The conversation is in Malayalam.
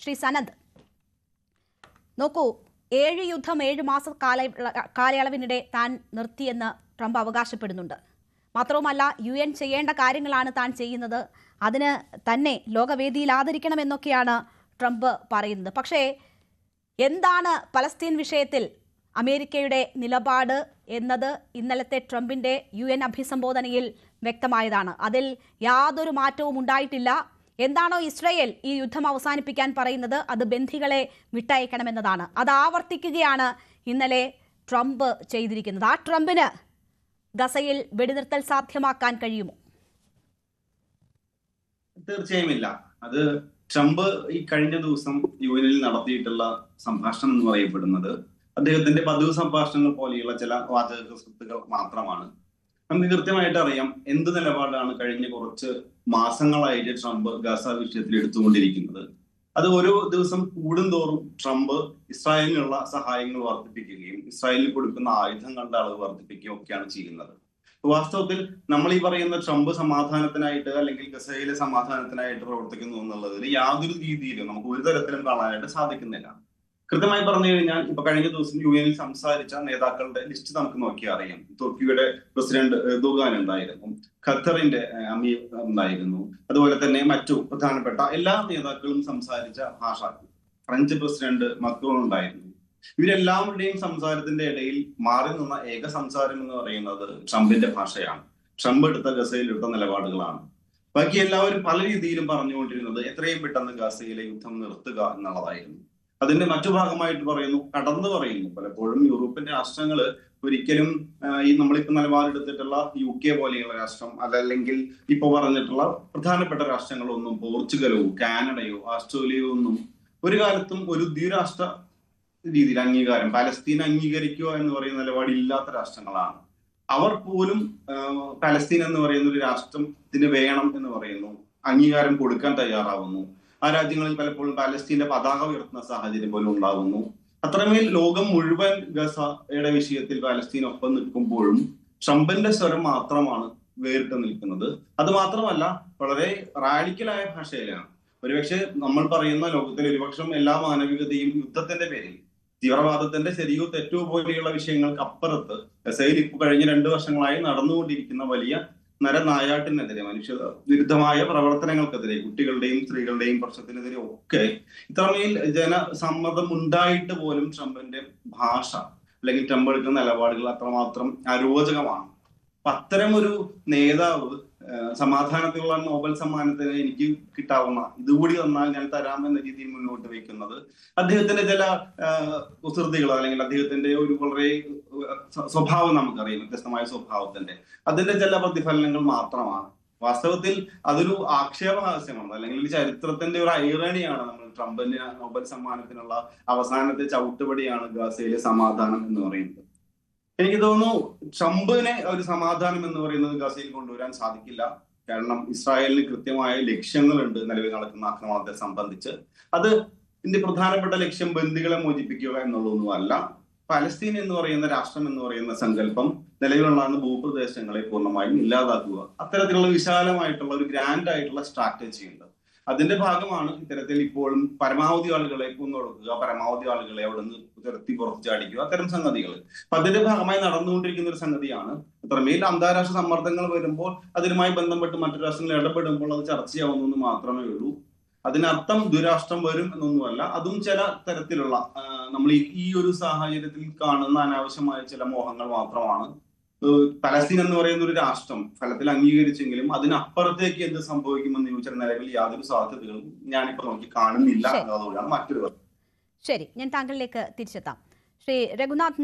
ശ്രീ സനന്ദ്. നോക്കൂ ഏഴ് യുദ്ധം ഏഴ് മാസ കാല കാലയളവിനിടെ താൻ നിർത്തിയെന്ന് ട്രംപ് അവകാശപ്പെടുന്നുണ്ട്. മാത്രവുമല്ല യു എൻ ചെയ്യേണ്ട കാര്യങ്ങളാണ് താൻ ചെയ്യുന്നത്. അതിന് തന്നെ ലോകവേദിയിൽ ആദരിക്കണമെന്നൊക്കെയാണ് ട്രംപ് പറയുന്നത്. പക്ഷേ എന്താണ് പലസ്തീൻ വിഷയത്തിൽ അമേരിക്കയുടെ നിലപാട് എന്നത് ഇന്നലത്തെ ട്രംപിന്റെ യു എൻ അഭിസംബോധനയിൽ വ്യക്തമായതാണ്. അതിൽ യാതൊരു മാറ്റവും ഉണ്ടായിട്ടില്ല. എന്താണോ ഇസ്രയേൽ ഈ യുദ്ധം അവസാനിപ്പിക്കാൻ പറയുന്നത് അത് ബന്ധികളെ വിട്ടയക്കണമെന്നതാണ്. അത് ആവർത്തിക്കുകയാണ് ഇന്നലെ ട്രംപ് ചെയ്തിരിക്കുന്നത്. ആ ട്രംപിന് ഗസയിൽ വെടിനിർത്തൽ സാധ്യമാക്കാൻ കഴിയുമോ? തീർച്ചയായും ഇല്ല അത് ട്രംപ് ഈ കഴിഞ്ഞ ദിവസം യു എനിൽ നടത്തിയിട്ടുള്ള സംഭാഷണം എന്ന് പറയപ്പെടുന്നത് അദ്ദേഹത്തിന്റെ പതിവ് സംഭാഷണങ്ങൾ പോലെയുള്ള ചില വാചക മാത്രമാണ്. നമുക്ക് കൃത്യമായിട്ട് അറിയാം എന്ത് നിലപാടാണ് കഴിഞ്ഞ കുറച്ച് മാസങ്ങളായിട്ട് ട്രംപ് ഗസ വിഷയത്തിൽ എടുത്തുകൊണ്ടിരിക്കുന്നത്. അത് ഓരോ ദിവസം കൂടുന്തോറും ട്രംപ് ഇസ്രായേലിനുള്ള സഹായങ്ങൾ വർദ്ധിപ്പിക്കുകയും ഇസ്രായേലിന് കൊടുക്കുന്ന ആയുധങ്ങളുടെ അളവ് വർദ്ധിപ്പിക്കുകയും ഒക്കെയാണ് ചെയ്യുന്നത്. വാസ്തവത്തിൽ നമ്മൾ ഈ പറയുന്ന ട്രംപ് സമാധാനത്തിനായിട്ട് അല്ലെങ്കിൽ ഗസയിലെ സമാധാനത്തിനായിട്ട് പ്രവർത്തിക്കുന്നു എന്നുള്ളതിൽ യാതൊരു രീതിയിലും നമുക്ക് ഒരു തരത്തിലും കാണാനായിട്ട് സാധിക്കുന്നില്ല. കൃത്യമായി പറഞ്ഞു കഴിഞ്ഞാൽ ഇപ്പൊ കഴിഞ്ഞ ദിവസം യു എനിൽ സംസാരിച്ച നേതാക്കളുടെ ലിസ്റ്റ് നമുക്ക് നോക്കിയാൽ അറിയാം. തുർക്കിയുടെ പ്രസിഡന്റ് ദുഗാൻ ഉണ്ടായിരുന്നു ഖത്തറിന്റെ അമീർ ഉണ്ടായിരുന്നു അതുപോലെ തന്നെ മറ്റു പ്രധാനപ്പെട്ട എല്ലാ നേതാക്കളും സംസാരിച്ച ഭാഷ ഫ്രഞ്ച് പ്രസിഡന്റ് മക്രോൺ ഉണ്ടായിരുന്നു. ഇവരെല്ലാവരുടെയും സംസാരത്തിന്റെ ഇടയിൽ മാറി നിന്ന ഏക സംസാരം എന്ന് പറയുന്നത് ട്രംപിന്റെ ഭാഷയാണ്. ട്രംപ് എടുത്ത ഗസയിൽ എടുത്ത നിലപാടുകളാണ്. ബാക്കി എല്ലാവരും പല രീതിയിലും പറഞ്ഞുകൊണ്ടിരുന്നത് എത്രയും പെട്ടെന്ന് ഗസയിലെ യുദ്ധം നിർത്തുക എന്നുള്ളതായിരുന്നു. അതിന്റെ മറ്റു ഭാഗമായിട്ട് പറയുന്നു കടന്നു പറയുന്നു. പലപ്പോഴും യൂറോപ്യൻ രാഷ്ട്രങ്ങൾ ഒരിക്കലും ഈ നമ്മളിപ്പോ നിലപാടെടുത്തിട്ടുള്ള യു കെ പോലെയുള്ള രാഷ്ട്രം അതല്ലെങ്കിൽ ഇപ്പൊ പറഞ്ഞിട്ടുള്ള പ്രധാനപ്പെട്ട രാഷ്ട്രങ്ങളൊന്നും പോർച്ചുഗലോ കാനഡയോ ഓസ്ട്രേലിയയോ ഒന്നും ഒരു കാലത്തും ഒരു ദ്വിരാഷ്ട്ര രീതിയിൽ അംഗീകാരം പലസ്തീൻ അംഗീകരിക്കുക എന്ന് പറയുന്ന നിലപാട് ഇല്ലാത്ത രാഷ്ട്രങ്ങളാണ്. അവർ പോലും പലസ്തീൻ എന്ന് പറയുന്ന ഒരു രാഷ്ട്രത്തിന് വേണം എന്ന് പറയുന്നു അംഗീകാരം കൊടുക്കാൻ തയ്യാറാവുന്നു. ആ രാജ്യങ്ങളിൽ പലപ്പോഴും പാലസ്തീന്റെ പതാക ഉയർത്തുന്ന സാഹചര്യം പോലും ഉണ്ടാകുന്നു. അത്രമേൽ ലോകം മുഴുവൻ ഗസയുടെ വിഷയത്തിൽ പാലസ്തീൻ ഒപ്പം നിൽക്കുമ്പോഴും ട്രംപിന്റെ സ്വരം മാത്രമാണ് വേറിട്ട് നിൽക്കുന്നത്. അത് മാത്രമല്ല വളരെ റാഡിക്കലായ ഭാഷയിലാണ്. ഒരുപക്ഷെ നമ്മൾ പറയുന്ന ലോകത്തിൽ ഒരുപക്ഷം എല്ലാ മാനവികതയും യുദ്ധത്തിന്റെ പേരിൽ തീവ്രവാദത്തിന്റെ ശരിയോ തെറ്റോ പോലെയുള്ള വിഷയങ്ങൾക്ക് അപ്പുറത്ത് ഗസയിൽ ഇപ്പോൾ കഴിഞ്ഞ രണ്ടു വർഷങ്ങളായി നടന്നുകൊണ്ടിരിക്കുന്ന വലിയ നരനായാട്ടിനെതിരെ മനുഷ്യ വിരുദ്ധമായ പ്രവർത്തനങ്ങൾക്കെതിരെ കുട്ടികളുടെയും സ്ത്രീകളുടെയും പ്രശ്നത്തിനെതിരെ ഒക്കെ ഇത്രമേൽ ജനസമ്മതം ഉണ്ടായിട്ട് പോലും ട്രംപിന്റെ ഭാഷ അല്ലെങ്കിൽ ട്രംപ് എടുക്കുന്ന നിലപാടുകൾ അത്രമാത്രം അരോചകമാണ്. അപ്പൊ അത്തരം ഒരു നേതാവ് സമാധാനത്തിലുള്ള നോബൽ സമ്മാനത്തിന് എനിക്ക് കിട്ടാവുന്ന ഇതുകൂടി വന്നാൽ ഞാൻ തരാം എന്ന രീതിയിൽ മുന്നോട്ട് വയ്ക്കുന്നത്. അദ്ദേഹത്തിന്റെ ചില കുസൃതികൾ അല്ലെങ്കിൽ അദ്ദേഹത്തിന്റെ ഒരു വളരെ സ്വഭാവം നമുക്കറിയാം വ്യത്യസ്തമായ സ്വഭാവത്തിന്റെ. അതിന്റെ ചില പ്രതിഫലനങ്ങൾ മാത്രമാണ്. വാസ്തവത്തിൽ അതൊരു ആക്ഷേപഹാസ്യമാണ് അല്ലെങ്കിൽ ചരിത്രത്തിന്റെ ഒരു ഐറണിയാണ് നമ്മൾ ട്രംപിന്റെ നോബൽ സമ്മാനത്തിനുള്ള അവസാനത്തെ ചവിട്ടുപടിയാണ് ഗാസയിലെ സമാധാനം എന്ന് പറയുന്നത്. എനിക്ക് തോന്നുന്നു ട്രംപിനെ ഒരു സമാധാനം എന്ന് പറയുന്നത് ഗസയിൽ കൊണ്ടുവരാൻ സാധിക്കില്ല. കാരണം ഇസ്രായേലിന് കൃത്യമായ ലക്ഷ്യങ്ങളുണ്ട് നിലവിൽ നടക്കുന്ന ആക്രമണത്തെ സംബന്ധിച്ച്. അത് ഇതിന്റെ പ്രധാനപ്പെട്ട ലക്ഷ്യം ബന്ദികളെ മോചിപ്പിക്കുക എന്നുള്ളതൊന്നുമല്ല. പലസ്തീൻ എന്ന് പറയുന്ന രാഷ്ട്രം എന്ന് പറയുന്ന സങ്കല്പം നിലവിലുള്ള ഭൂപ്രദേശങ്ങളെ പൂർണമായും ഇല്ലാതാക്കുക. അത്തരത്തിലുള്ള വിശാലമായിട്ടുള്ള ഒരു ഗ്രാൻഡ് ആയിട്ടുള്ള സ്ട്രാറ്റജി ഉണ്ട്. അതിന്റെ ഭാഗമാണ് ഇത്തരത്തിൽ ഇപ്പോഴും പരമാവധി ആളുകളെ കൊന്നൊടുക്കുക പരമാവധി ആളുകളെ അവിടെ നിന്ന് തുരത്തി പുറത്തുചാടിക്കുക അത്തരം സംഗതികൾ. അപ്പൊ അതിന്റെ ഭാഗമായി നടന്നുകൊണ്ടിരിക്കുന്ന ഒരു സംഗതിയാണ്. അത്രമേൽ അന്താരാഷ്ട്ര സമ്മർദ്ദങ്ങൾ വരുമ്പോൾ അതിനുമായി ബന്ധപ്പെട്ട് മറ്റു രാഷ്ട്രങ്ങൾ ഇടപെടുമ്പോൾ അത് ചർച്ചയാവുന്നു മാത്രമേ ഉള്ളൂ. അതിനർത്ഥം ദുരാഷ്ട്രം വരും എന്നൊന്നുമല്ല അതും ചില തരത്തിലുള്ള നമ്മൾ ഈ ഒരു സാഹചര്യത്തിൽ കാണുന്ന അനാവശ്യമായ ചില മോഹങ്ങൾ മാത്രമാണ്. പലസ്തീൻ എന്ന് പറയുന്ന ഒരു രാഷ്ട്രം ഫലത്തിൽ അംഗീകരിച്ചെങ്കിലും അതിനപ്പുറത്തേക്ക് എന്ത് സംഭവിക്കുമെന്ന് ചോദിച്ചാൽ നിലവിൽ യാതൊരു സാധ്യതകളും ഞാനിപ്പോ നോക്കി കാണുന്നില്ല എന്നതുകൊണ്ടാണ് മറ്റൊരു ശരി. ഞാൻ താങ്കളിലേക്ക് തിരിച്ചെത്താം. ശ്രീ രഘുനാഥ്